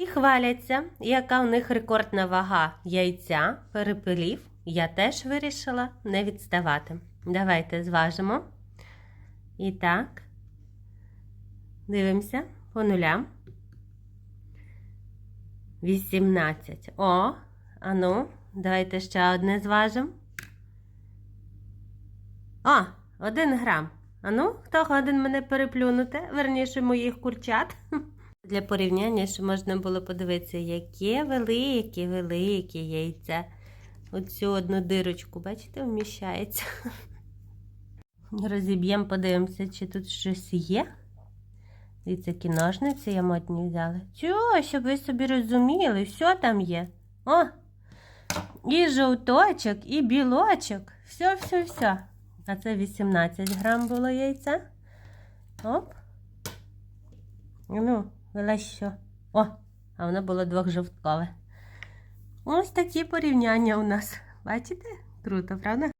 І хваляться, яка у них рекордна вага яйця, перепелів. Я теж вирішила не відставати. Давайте зважимо. І так. Дивимося по нулям. 18. О, ану, давайте ще одне зважимо. О, один грам. Ану, хто годен мене переплюнути? Верніше моїх курчат. Для порівняння, щоб можна було подивитися, яке велике, велике яйце. Оцю одну дирочку, бачите, вміщається. Розіб'ємо, подивимося, чи тут щось є. Дивіться, які ножниці я модні взяла. Чого, щоб ви собі розуміли, що там є? О! І жовточок, і білочок. Все, все, все. А це 18 грам було яйця. Оп. Ну, вилазь що. О, а воно було двохжовткове. Ось такі порівняння у нас. Бачите? Круто, правда?